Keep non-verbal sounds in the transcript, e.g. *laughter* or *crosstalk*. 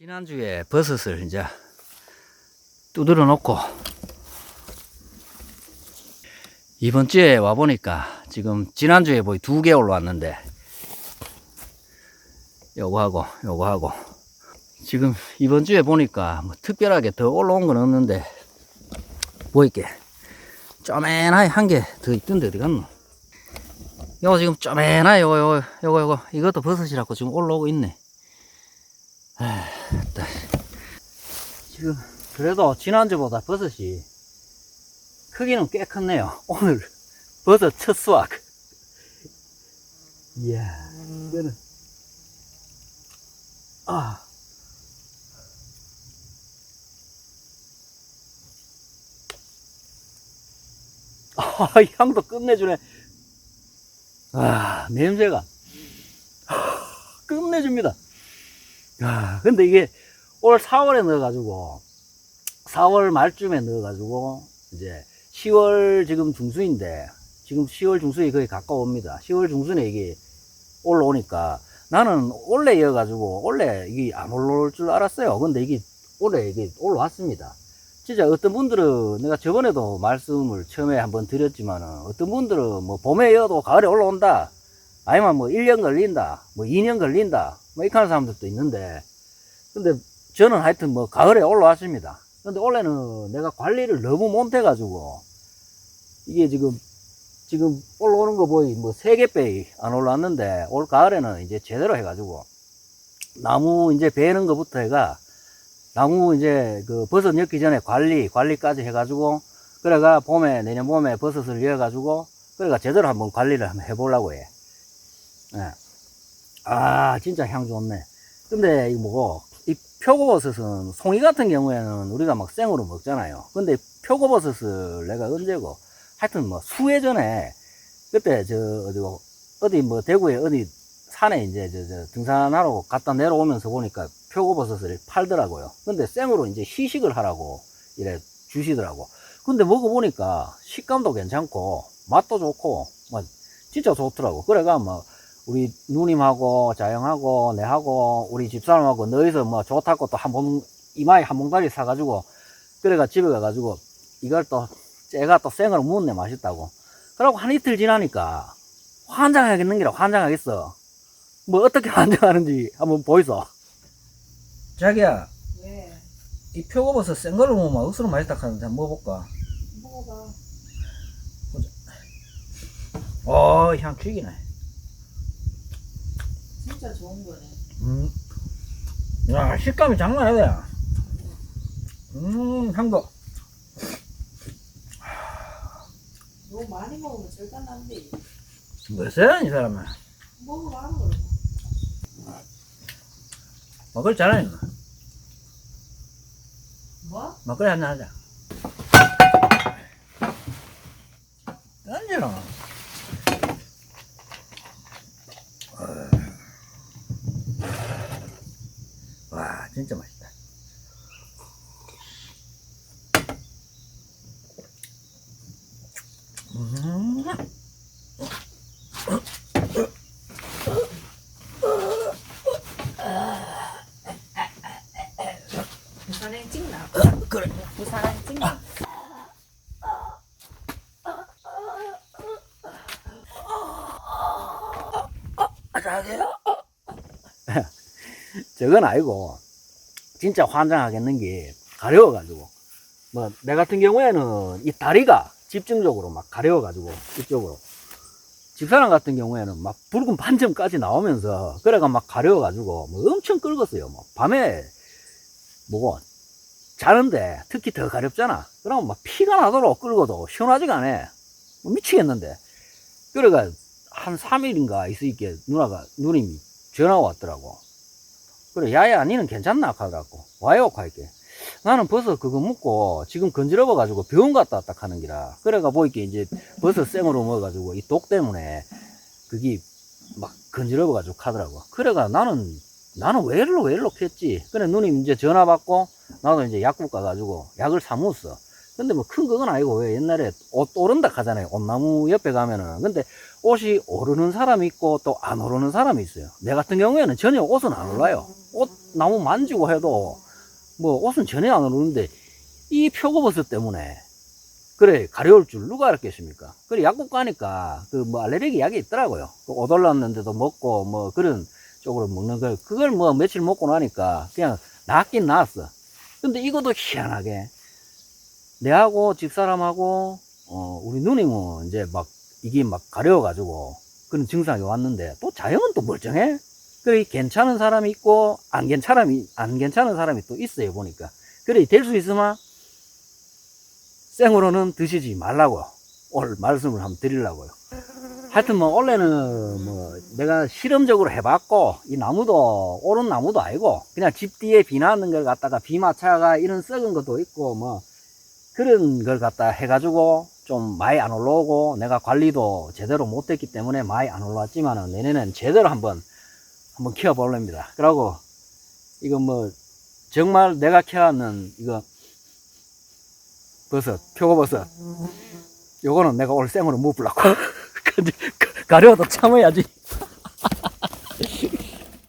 지난주에 버섯을 이제 두드려 놓고 이번 주에 와 보니까 지금 지난주에 거의 두 개 올라왔는데 요거 하고 요거 하고 지금 이번 주에 보니까 뭐 특별하게 더 올라온 건 없는데 뭐 있게 쪼매나게 한개 더 있던데 어디 갔노? 요거 지금 쪼매나게 요거 요거 요거 요거 이것도 버섯이라고 지금 올라오고 있네 됐다. 지금 그래도 지난주보다 버섯이 크기는 꽤 컸네요. 오늘 버섯 첫 수확. 이야, 이거는 아. 아, 향도 끝내주네. 아, 냄새가 끝내줍니다. 야, 근데 이게 올 4월에 넣어가지고 4월 말쯤에 넣어가지고 이제 10월 지금 중순인데 지금 10월 중순이 거의 가까웁니다. 10월 중순에 이게 올라오니까 나는 올해 이어가지고 원래 이게 안 올라올 줄 알았어요. 근데 이게 올해 이게 올라왔습니다. 진짜 어떤 분들은 내가 저번에도 말씀을 처음에 한번 드렸지만은 어떤 분들은 뭐 봄에 이어도 가을에 올라온다. 아니면 뭐 1년 걸린다. 뭐 2년 걸린다. 뭐 이렇게 하는 사람들도 있는데 근데 저는 하여튼 뭐 가을에 올라왔습니다. 근데 올해는 내가 관리를 너무 못해가지고 이게 지금 지금 올라오는 거 보이 뭐세개 빼이 안 올라왔는데 올 가을에는 이제 제대로 해가지고 나무 이제 베는 거부터 해가 나무 이제 그 버섯 엮기 전에 관리 관리까지 해가지고 그래가 봄에 내년 봄에 버섯을 이어가지고 그래가 제대로 한번 관리를 한번 해보려고 해. 예. 아 진짜 향 좋네. 근데 이 뭐고 이 표고버섯은 송이 같은 경우에는 우리가 막 생으로 먹잖아요. 근데 표고버섯을 내가 언제고 하여튼 뭐 수해 전에 그때 저 어디고 어디 뭐 대구에 어디 산에 이제 저, 저 등산하러 갔다 내려오면서 보니까 표고버섯을 팔더라고요. 근데 생으로 이제 시식을 하라고 이래 주시더라고. 근데 먹어보니까 식감도 괜찮고 맛도 좋고 뭐 진짜 좋더라고. 그래가 뭐 우리 누님하고 자영하고 내하고 우리 집사람하고 너희서 뭐 좋다고 또 한 봉 이마에 한 봉다리 사가지고 그래가 집에 가가지고 이걸 또 제가 또 생으로 먹네 맛있다고. 그러고 한 이틀 지나니까 환장하겠는 게라 환장하겠어. 뭐 어떻게 *laughs* 환장하는지 한번 보이소. 자기야 왜? 이 표고버섯 센 걸로 먹으면 억수로 맛있다 하는데 한번 먹어볼까? 먹어봐. 어향 죽이네 진짜 좋은 거네. 음. 야, 식감이 장난 아니다. 음, 향도. 너무 많이 먹으면 절단 난데. 뭐였어요, 이 사람은? 먹어봐, 그러면. 먹을 잘하네. 뭐? 먹거리 한잔 하자. 던지라. 와, 진짜 맛있다. 음. 부산행 찍나? 그래. 부산행 찍나? 자세요? *laughs* 저건 아니고 진짜 환장하겠는 게 가려워가지고. 뭐 내 같은 경우에는 이 다리가 집중적으로 막 가려워가지고 이쪽으로. 집사람 같은 경우에는 막 붉은 반점까지 나오면서 그래가 막 가려워가지고 뭐 엄청 긁었어요. 뭐 밤에 뭐고 자는데 특히 더 가렵잖아. 그러면 막 피가 나도록 끌고도 시원하지가 않아. 뭐 미치겠는데. 그래가 한 3일인가 있으니까 누나가 누님이 전화 왔더라고. 그래 야야 니는 괜찮나 하더라고. 와요 할게. 나는 버섯 그거 먹고 지금 건드려봐 가지고 병원 갔다 왔다 하는 기라. 그래가 보이게 이제 버섯 생으로 먹어가지고 이 독 때문에 그게 막 건드려봐 가지고 하더라고. 그래가 나는 나는 왜 이럴로 왜 이럴로 했지. 그래 누님 이제 전화 받고 나도 이제 약국 가가지고 약을 사 먹었어. 근데 뭐 큰 그건 아니고 왜 옛날에 옷 오른다 하잖아요. 옷나무 옆에 가면은. 근데 옷이 오르는 사람이 있고 또 안 오르는 사람이 있어요. 내 같은 경우에는 전혀 옷은 안 올라요. 옷 나무 만지고 해도 뭐 옷은 전혀 안 오르는데 이 표고버섯 때문에 그래 가려울 줄 누가 알았겠습니까? 그래 약국 가니까 그 뭐 알레르기 약이 있더라고요. 그옷 올랐는데도 먹고 뭐 그런 쪽으로 먹는 걸 그걸 뭐 며칠 먹고 나니까 그냥 낫긴 나았어. 근데 이것도 희한하게 내하고 집사람하고 어 우리 누님은 이제 막 이게 막 가려워가지고 그런 증상이 왔는데 또 자영은 또 멀쩡해. 그래 괜찮은 사람이 있고 안 괜찮은 안 괜찮은 사람이 또 있어요 보니까. 그래 될 수 있으면 생으로는 드시지 말라고 오늘 말씀을 한번 드리려고요. 하여튼 뭐 원래는 뭐 내가 실험적으로 해봤고 이 나무도 옳은 나무도 아니고 그냥 집 뒤에 비 나는 걸 갖다가 비 맞춰가 이런 썩은 것도 있고 뭐 그런 걸 갖다 해가지고 좀 많이 안 올라오고 내가 관리도 제대로 못했기 때문에 많이 안 올라왔지만은 내년엔 제대로 한번 한번 키워볼랍니다. 그러고 이거 뭐 정말 내가 키워왔는 이거 버섯 표고버섯 요거는 내가 오늘 생으로 못 *laughs* 근데 가려워도 참아야지